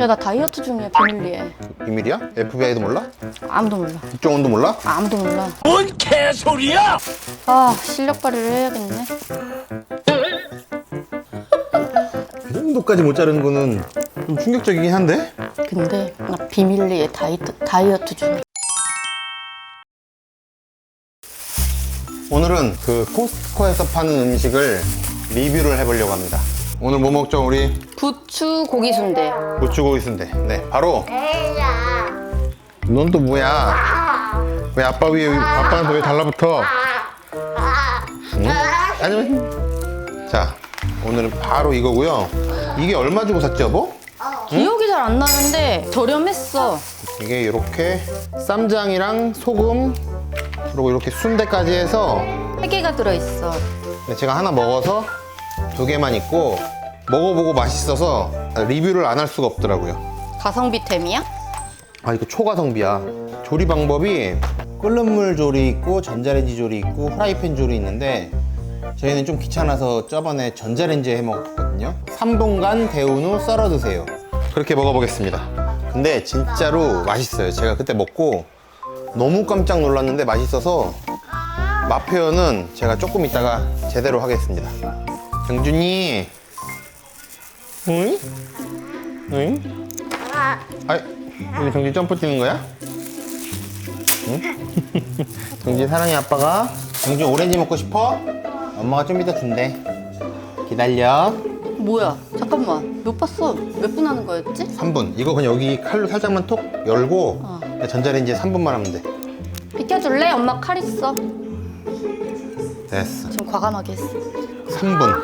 야 나 다이어트 중이야 비밀리에 비밀이야? FBI도 몰라? 아무도 몰라 국정원도 몰라? 아무도 몰라 뭔 개소리야! 아 실력 발휘를 해야겠네 그 정도까지 못 자르는 거는 좀 충격적이긴 한데? 근데 나 비밀리에 다이어트, 다이어트 중이야 오늘은 그 코스트코에서 파는 음식을 리뷰를 해보려고 합니다. 오늘 뭐 먹죠, 우리? 부추 고기 순대 고추고기 순대. 네, 바로. 넌 또 뭐야? 왜 아빠 위에, 아빠한테 왜 달라붙어? 응? 아니, 자, 오늘은 바로 이거고요. 이게 얼마 주고 샀지, 여보? 기억이 잘 안 나는데 저렴했어 이게 이렇게 쌈장이랑 소금 그리고 이렇게 순대까지 해서 세 개가 들어있어 근데 제가 하나 먹어서 두 개만 있고 먹어보고 맛있어서 리뷰를 안 할 수가 없더라고요. 가성비템이야? 아 이거 초가성비야. 조리 방법이 끓는 물 조리 있고 전자레인지 조리 있고 프라이팬 조리 있는데 저희는 좀 귀찮아서 저번에 전자레인지에 해 먹었거든요. 3분간 데운 후 썰어 드세요. 그렇게 먹어보겠습니다. 근데 진짜로 맛있어요. 제가 그때 먹고 너무 깜짝 놀랐는데 맛있어서 맛 표현은 제가 조금 이따가 제대로 하겠습니다. 정준이, 응? 응? 아이, 우리 정준 점프 뛰는 거야? 응? 정준 사랑해 아빠가. 정준 오렌지 먹고 싶어? 엄마가 좀 이따 준대. 기다려. 뭐야 잠깐만 몇 봤어 몇 분 하는 거였지? 3분. 이거 그냥 여기 칼로 살짝만 톡 열고 어. 전자레인지에 3분만 하면 돼. 비켜줄래? 엄마 칼 있어 됐어. 지금 과감하게 했어 3분.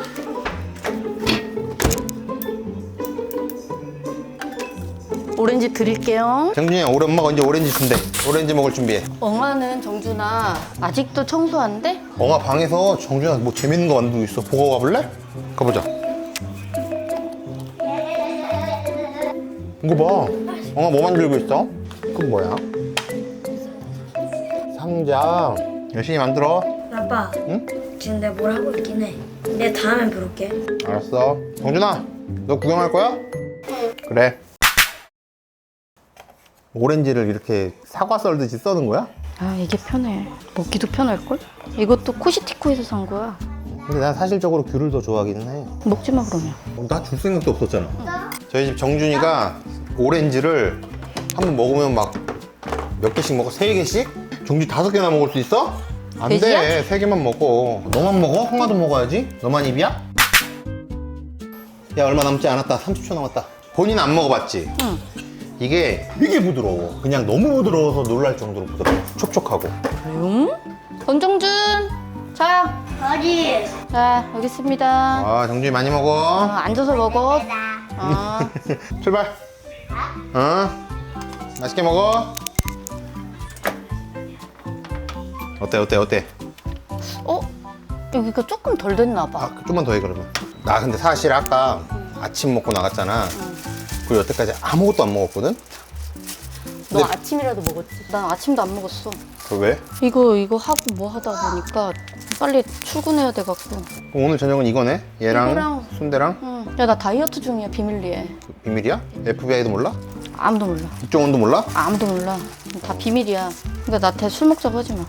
오렌지 드릴게요 정준이 우리 엄마가 언제 오렌지 준대. 오렌지 먹을 준비해. 엉아는 정준아 아직도 청소 안 돼? 엉아 방에서 정준아 뭐 재밌는 거 만들고 있어. 보고 가볼래? 가보자. 이거 봐. 엉아 뭐 만들고 있어? 그건 뭐야? 상자. 열심히 만들어. 아빠, 응? 지금 내가 뭘 하고 있긴 해. 내 다음엔 부를게. 알았어. 정준아, 너 구경할 거야? 그래. 오렌지를 이렇게 사과 썰듯이 써는 거야? 아 이게 편해 먹기도 편할걸? 이것도 코시티코에서 산 거야 근데 난 사실적으로 귤을 더 좋아하기는 해. 먹지 마 그러면 나 줄 생각도 없었잖아. 저희 집 정준이가 오렌지를 한 번 먹으면 막 몇 개씩 먹어? 세 개씩? 정준 다섯 개나 먹을 수 있어? 안 돼. 돼지야? 세 개만 먹어. 너만 먹어? 형아도 먹어야지. 너만 입이야? 야, 얼마 남지 않았다. 30초 남았다. 본인 안 먹어봤지? 응 이게 되게 부드러워. 그냥 너무 부드러워서 놀랄 정도로 부드러워. 촉촉하고. 응? 권정준 자, 어디? 자 여기 있습니다 아, 정준이 많이 어, 먹어. 앉아서 먹어 어. 출발. 어? 맛있게 먹어. 어때, 어때, 어때? 어? 여기가 조금 덜 됐나 봐 아, 좀만 더 해, 그러면. 나 근데 사실 아까 아침 먹고 나갔잖아. 그리고 여태까지 아무것도 안 먹었거든? 너 근데- 아침이라도 먹었지? 난 아침도 안 먹었어 그 왜? 이거 이거 하고 뭐 하다 보니까 빨리 출근해야 돼 갖고 그럼 오늘 저녁은 이거네? 얘랑 이거랑. 순대랑? 응. 야 나 다이어트 중이야 비밀리에 비밀이야? FBI도 몰라? 아무도 몰라 국정원도 몰라? 아무도 몰라 다 비밀이야 근데 나한테 술 먹자고 하지 마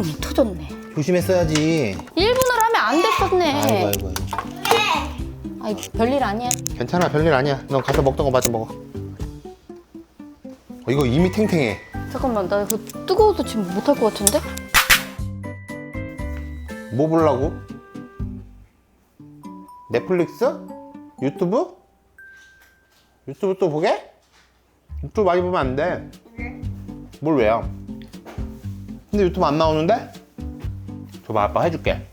언니 터졌네 조심했어야지. 1분을 하면 안 됐었네 아이고, 아이고. 아이 별일 아니야 괜찮아, 별일 아니야. 넌 가서 먹던 거 마저 먹어. 어, 이거 이미 탱탱해. 잠깐만 나 이거 뜨거워서 지금 못할 것 같은데? 뭐 보려고? 넷플릭스? 유튜브? 유튜브 또 보게? 유튜브 많이 보면 안 돼. 뭘 왜요? 근데 유튜브 안 나오는데? 줘봐, 아빠 해줄게.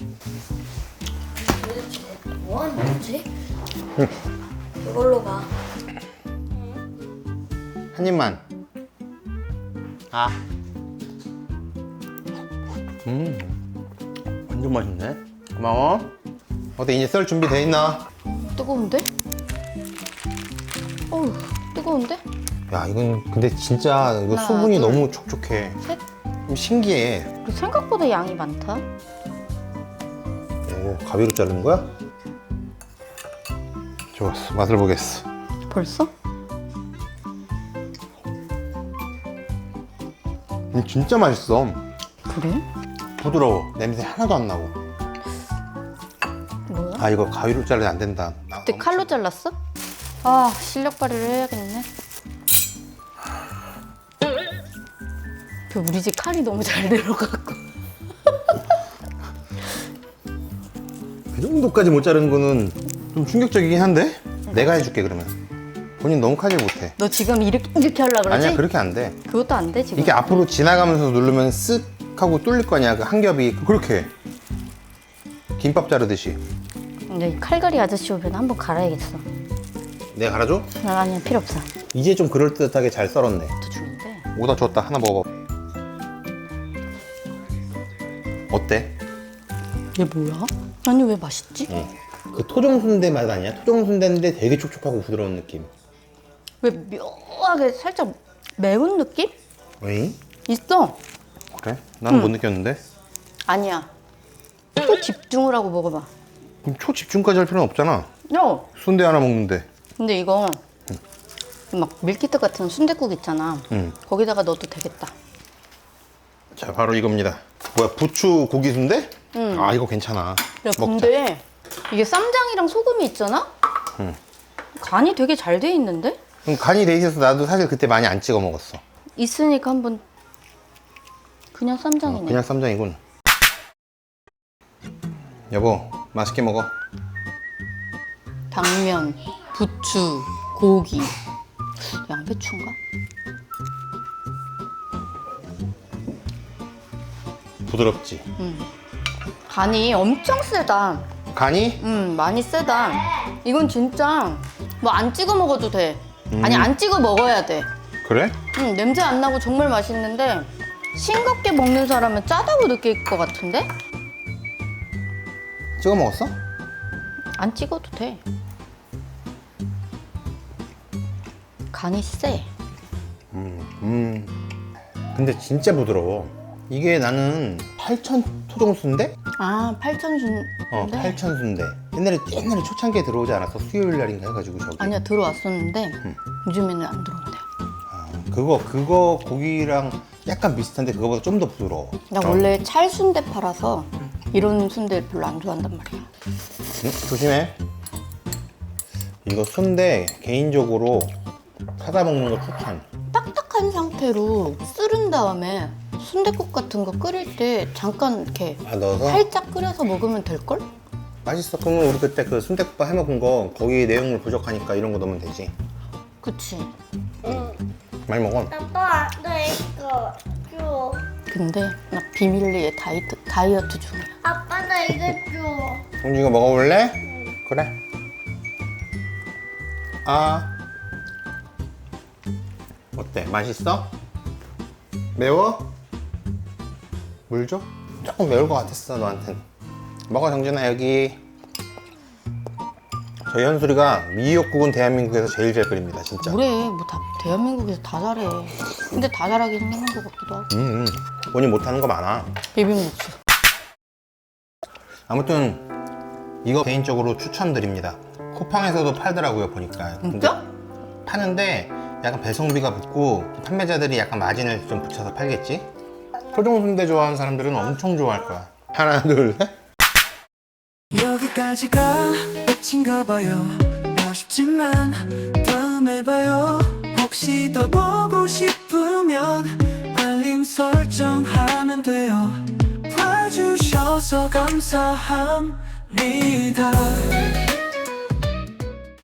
뭐 하는 거지? 이걸로 가. 한 입만. 아. 음. 완전 맛있네. 고마워. 어때, 이제 썰 준비 돼 있나? 뜨거운데? 어우 뜨거운데? 야, 이건 근데 진짜 이거 하나, 수분이 둘, 너무 촉촉해. 셋 좀 신기해. 생각보다 양이 많다 오, 가위로 자르는 거야? 좋았어. 맛을 보겠어. 벌써? 음, 진짜 맛있어. 그래? 부드러워. 냄새 하나도 안 나고. 뭐야? 아 이거 가위로 잘라야 안 된다. 나 그때 칼로 잘랐어? 아 실력 발휘를 해야겠네. 그 우리 집 칼이 너무 잘 들어가고. 그 정도까지 못 자르는 거는 좀 충격적이긴 한데? 내가 해줄게 그러면. 본인 너무 칼질 못해. 너 지금 이렇게 이렇게 하려 그러지? 아니야 그렇게 안 돼. 그것도 안 돼 지금. 이게 앞으로 지나가면서 누르면 쓱 하고 뚫릴 거냐 그한 겹이 그렇게 해. 김밥 자르듯이. 근데 이 칼갈이 아저씨 오면 한번 갈아야겠어. 내가 갈아줘? 아, 아니야 필요 없어. 이제 좀 그럴듯하게 잘 썰었네. 또 주는데. 오다 줬다 하나 먹어봐. 어때? 얘 뭐야? 아니 왜 맛있지? 그 토종 순대 맛 아니야? 토종 순대인데 되게 촉촉하고 부드러운 느낌. 왜 묘하게 살짝 매운 느낌? 왜? 있어. 그래? 나는 못 느꼈는데. 아니야. 또 집중을 하고 먹어봐. 그럼 초집중까지 할 필요는 없잖아. 야, 순대 하나 먹는데. 근데 이거 막 밀키트 같은 순댓국 있잖아. 응. 거기다가 넣어도 되겠다. 자, 바로 이겁니다. 뭐야, 부추 고기 순대? 아, 이거 괜찮아. 야. 근데 이게 쌈장이랑 소금이 있잖아? 간이 되게 잘 돼 있는데? 그럼 간이 돼 있어서 나도 사실 그때 많이 안 찍어 먹었어. 있으니까 한번 그냥 쌈장이네. 그냥 쌈장이군. 여보, 맛있게 먹어. 당면, 부추, 고기, 양배추인가? 부드럽지. 간이 엄청 세다. 간이? 음, 많이 세다. 이건 진짜 뭐 안 찍어 먹어도 돼. 아니 안 찍어 먹어야 돼. 그래? 음, 냄새 안 나고 정말 맛있는데 싱겁게 먹는 사람은 짜다고 느낄 것 같은데? 찍어 먹었어? 안 찍어도 돼. 간이 세. 음. 근데 진짜 부드러워. 이게 나는 팔천 토종 순대? 아, 팔천순. 어, 팔천 순대. 옛날에 옛날에 초창기에 들어오지 않았어? 수요일 날인가 해가지고 저기. 아니야, 들어왔었는데 요즘에는 안 들어온대. 아, 그거 그거 고기랑 약간 비슷한데 그거보다 좀 더 부드러워. 나 원래 찰순대 팔아서 이런 순대 별로 안 좋아한단 말이야. 응? 조심해. 이거 순대 개인적으로 사다 먹는 거 추천. 딱딱한 상태로 쓰른 다음에 순대국 같은 거 끓일 때 잠깐 이렇게 아 넣어서 살짝 끓여서 먹으면 될걸? 맛있어. 그러면 우리 그때 그 순대국밥 해 먹은 거 거기 내용물 부족하니까 이런 거 넣으면 되지. 그치. 많이 먹어. 아빠 나 이거 줘. 근데 나 비밀리에 다이어트, 다이어트 중이야. 아빠 나 이거 줘. 그럼 이거 먹어볼래? 그래. 아. 어때? 맛있어? 매워? 물 줘? 조금 매울 것 같았어 너한텐. 먹어 정준아 여기. 저희 현수리가 미역국은 대한민국에서 제일 잘 끓입니다 진짜. 뭐래, 뭐 다 대한민국에서 다 잘해. 근데 다 잘하긴 하는 것 같기도 하고. 음, 음. 본인 못하는 거 많아. 비빔국수. 아무튼 이거 개인적으로 추천드립니다. 쿠팡에서도 팔더라고요 보니까. 진짜? 파는데 약간 배송비가 붙고 판매자들이 약간 마진을 좀 붙여서 팔겠지? 토종 순대 좋아하는 사람들은 엄청 좋아할 거야. 하나 둘 셋. 여기까지가 끝인가 봐요 아쉽지만 다음에 봐요 혹시 더 보고 싶으면 알림 설정하면 돼요 봐주셔서 감사합니다